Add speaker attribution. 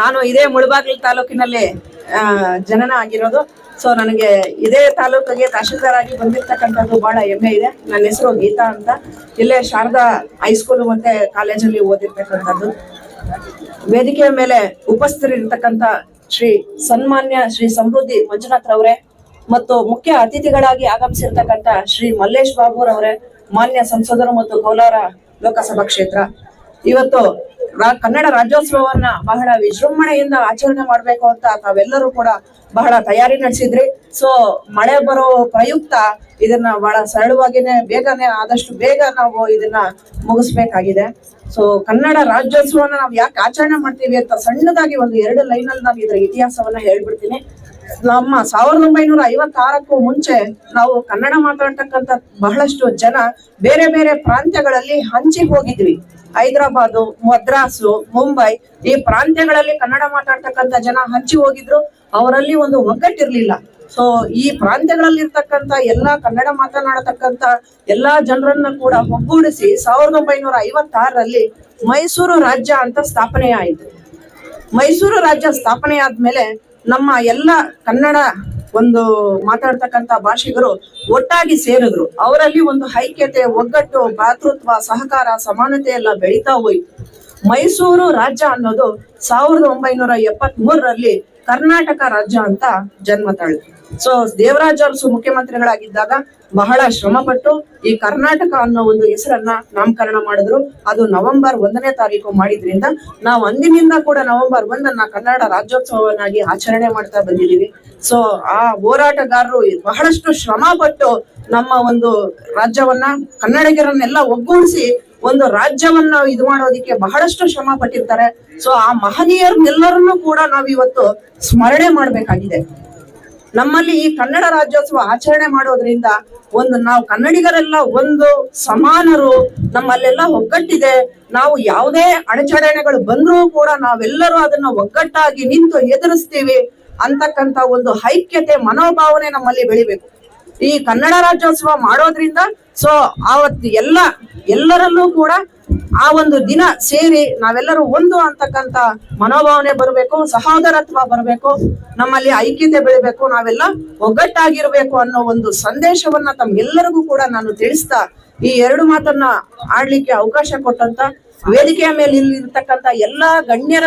Speaker 1: ನಾನು ಇದೇ ಮುಳಬಾಗಿಲು ತಾಲೂಕಿನಲ್ಲಿ ಜನನ ಆಗಿರೋದು. ಸೊ ನನಗೆ ಇದೇ ತಾಲೂಕಿಗೆ ತಹಶೀಲ್ದಾರ್ ಆಗಿ ಬಂದಿರ್ತಕ್ಕಂಥದ್ದು ಬಹಳ ಹೆಮ್ಮೆ ಇದೆ. ನನ್ನ ಹೆಸರು ಗೀತಾ ಅಂತ. ಇಲ್ಲೇ ಶಾರದಾ ಹೈಸ್ಕೂಲು ಮತ್ತೆ ಕಾಲೇಜಲ್ಲಿ ಓದಿರ್ತಕ್ಕಂಥದ್ದು. ವೇದಿಕೆಯ ಮೇಲೆ ಉಪಸ್ಥಿತರಿರ್ತಕ್ಕಂಥ ಶ್ರೀ ಸನ್ಮಾನ್ಯ ಶ್ರೀ ಸಮೃದ್ಧಿ ಮಂಜುನಾಥ್ ರವರೇ ಮತ್ತು ಮುಖ್ಯ ಅತಿಥಿಗಳಾಗಿ ಆಗಮಿಸಿರ್ತಕ್ಕಂಥ ಶ್ರೀ ಮಲ್ಲೇಶ್ ಬಾಬುರವರೇ, ಮಾನ್ಯ ಸಂಸದರು ಮತ್ತು ಕೋಲಾರ ಲೋಕಸಭಾ ಕ್ಷೇತ್ರ. ಇವತ್ತು ಕನ್ನಡ ರಾಜ್ಯೋತ್ಸವವನ್ನ ಬಹಳ ವಿಜೃಂಭಣೆಯಿಂದ ಆಚರಣೆ ಮಾಡ್ಬೇಕು ಅಂತ ತಾವೆಲ್ಲರೂ ಕೂಡ ಬಹಳ ತಯಾರಿ ನಡೆಸಿದ್ರಿ. ಸೊ ಮಳೆ ಬರೋ ಪ್ರಯುಕ್ತ ಇದನ್ನ ಬಹಳ ಸರಳವಾಗಿನೇ ಬೇಗನೆ ಆದಷ್ಟು ಬೇಗ ನಾವು ಇದನ್ನ ಮುಗಿಸ್ಬೇಕಾಗಿದೆ. ಸೊ ಕನ್ನಡ ರಾಜ್ಯೋತ್ಸವನ ನಾವು ಯಾಕೆ ಆಚರಣೆ ಮಾಡ್ತೀವಿ ಅಂತ ಸಣ್ಣದಾಗಿ ಒಂದು ಎರಡು ಲೈನ್ ಅಲ್ಲಿ ನಾವು ಇದರ ಇತಿಹಾಸವನ್ನ ಹೇಳ್ಬಿಡ್ತೀನಿ. ನಮ್ಮ ಸಾವಿರದ ಒಂಬೈನೂರ ಐವತ್ತಾರಕ್ಕೂ ಮುಂಚೆ ನಾವು ಕನ್ನಡ ಮಾತಾಡ್ತಕ್ಕಂಥ ಬಹಳಷ್ಟು ಜನ ಬೇರೆ ಬೇರೆ ಪ್ರಾಂತ್ಯಗಳಲ್ಲಿ ಹಂಚಿ ಹೋಗಿದ್ವಿ ಹೈದರಾಬಾದು, ಮದ್ರಾಸು, ಮುಂಬೈ ಈ ಪ್ರಾಂತ್ಯಗಳಲ್ಲಿ ಕನ್ನಡ ಮಾತಾಡ್ತಕ್ಕಂಥ ಜನ ಹಂಚಿ ಹೋಗಿದ್ರು. ಅವರಲ್ಲಿ ಒಂದು ಒಗ್ಗಟ್ಟಿರ್ಲಿಲ್ಲ. ಸೊ ಈ ಪ್ರಾಂತ್ಯಗಳಲ್ಲಿ ಇರ್ತಕ್ಕಂಥ ಎಲ್ಲಾ ಕನ್ನಡ ಮಾತನಾಡತಕ್ಕಂಥ ಎಲ್ಲಾ ಜನರನ್ನ ಕೂಡ ಒಗ್ಗೂಡಿಸಿ ಸಾವಿರದ ಒಂಬೈನೂರ ಐವತ್ತಾರರಲ್ಲಿ ಮೈಸೂರು ರಾಜ್ಯ ಅಂತ ಸ್ಥಾಪನೆ ಆಯಿತು ಮೈಸೂರು ರಾಜ್ಯ ಸ್ಥಾಪನೆ ಆದ್ಮೇಲೆ ನಮ್ಮ ಎಲ್ಲ ಕನ್ನಡ ಒಂದು ಮಾತಾಡ್ತಕ್ಕಂಥ ಭಾಷಿಗರು ಒಟ್ಟಾಗಿ ಸೇರಿದ್ರು. ಅವರಲ್ಲಿ ಒಂದು ಐಕ್ಯತೆ, ಒಗ್ಗಟ್ಟು ಭ್ರಾತೃತ್ವ ಸಹಕಾರ, ಸಮಾನತೆ ಎಲ್ಲ ಬೆಳೀತಾ ಹೋಯ್ತು. ಮೈಸೂರು ರಾಜ್ಯ ಅನ್ನೋದು ಸಾವಿರದ ಒಂಬೈನೂರ ಎಪ್ಪತ್ತ್ ಮೂರರಲ್ಲಿ ಕರ್ನಾಟಕ ರಾಜ್ಯ ಅಂತ ಜನ್ಮ ತಾಳಿತು. ಸೊ ದೇವರಾಜ್ ಅರಸು ಮುಖ್ಯಮಂತ್ರಿಗಳಾಗಿದ್ದಾಗ ಬಹಳ ಶ್ರಮಪಟ್ಟು ಈ ಕರ್ನಾಟಕ ಅನ್ನೋ ಒಂದು ಹೆಸರನ್ನ ನಾಮಕರಣ ಮಾಡಿದ್ರು. ಅದು ನವೆಂಬರ್ ಒಂದನೇ ತಾರೀಕು ಮಾಡಿದ್ರಿಂದ ನಾವು ಅಂದಿನಿಂದ ಕೂಡ ನವೆಂಬರ್ ಒಂದನ್ನ ಕನ್ನಡ ರಾಜ್ಯೋತ್ಸವವನ್ನಾಗಿ ಆಚರಣೆ ಮಾಡ್ತಾ ಬಂದಿದ್ದೀವಿ. ಸೊ ಆ ಹೋರಾಟಗಾರರು ಬಹಳಷ್ಟು ಶ್ರಮ ಪಟ್ಟು ನಮ್ಮ ಒಂದು ರಾಜ್ಯವನ್ನ, ಕನ್ನಡಿಗರನ್ನೆಲ್ಲ ಒಗ್ಗೂಡಿಸಿ ಒಂದು ರಾಜ್ಯವನ್ನ ಇದು ಮಾಡೋದಿಕ್ಕೆ ಬಹಳಷ್ಟು ಶ್ರಮ ಪಟ್ಟಿರ್ತಾರೆ ಸೊ ಆ ಮಹನೀಯರನ್ನೆಲ್ಲರನ್ನೂ ಕೂಡ ನಾವು ಇವತ್ತು ಸ್ಮರಣೆ ಮಾಡ್ಬೇಕಾಗಿದೆ. ನಮ್ಮಲ್ಲಿ ಈ ಕನ್ನಡ ರಾಜ್ಯೋತ್ಸವ ಆಚರಣೆ ಮಾಡೋದ್ರಿಂದ ಒಂದು ನಾವು ಕನ್ನಡಿಗರೆಲ್ಲ ಒಂದು ಸಮಾನರು, ನಮ್ಮಲ್ಲೆಲ್ಲ ಒಗ್ಗಟ್ಟಿದೆ. ನಾವು ಯಾವುದೇ ಅಡಚಣೆಗಳು ಬಂದರೂ ಕೂಡ ನಾವೆಲ್ಲರೂ ಅದನ್ನ ಒಗ್ಗಟ್ಟಾಗಿ ನಿಂತು ಎದುರಿಸ್ತೀವಿ ಅಂತಕ್ಕಂತ ಒಂದು ಐಕ್ಯತೆ, ಮನೋಭಾವನೆ ನಮ್ಮಲ್ಲಿ ಬೆಳಿಬೇಕು. ಈ ಕನ್ನಡ ರಾಜ್ಯೋತ್ಸವ ಮಾಡೋದ್ರಿಂದ, ಸೊ ಆವತ್ತು ಎಲ್ಲ, ಎಲ್ಲರಲ್ಲೂ ಕೂಡ ಆ ಒಂದು ದಿನ ಸೇರಿ ನಾವೆಲ್ಲರೂ ಒಂದು ಅಂತಕ್ಕಂತ ಮನೋಭಾವನೆ ಬರಬೇಕು, ಸಹೋದರತ್ವ ಬರಬೇಕು, ನಮ್ಮಲ್ಲಿ ಐಕ್ಯತೆ ಬೆಳಿಬೇಕು, ನಾವೆಲ್ಲ ಒಗ್ಗಟ್ಟಾಗಿರ್ಬೇಕು ಅನ್ನೋ ಒಂದು ಸಂದೇಶವನ್ನ ತಮ್ಗೆಲ್ಲರಿಗೂ ಕೂಡ ನಾನು ತಿಳಿಸ್ತಾ ಈ ಎರಡು ಮಾತನ್ನ ಆಡ್ಲಿಕ್ಕೆ ಅವಕಾಶ ಕೊಟ್ಟಂತ ವೇದಿಕೆಯ ಮೇಲೆ ಇಲ್ಲಿರತಕ್ಕಂತ ಎಲ್ಲಾ ಗಣ್ಯರ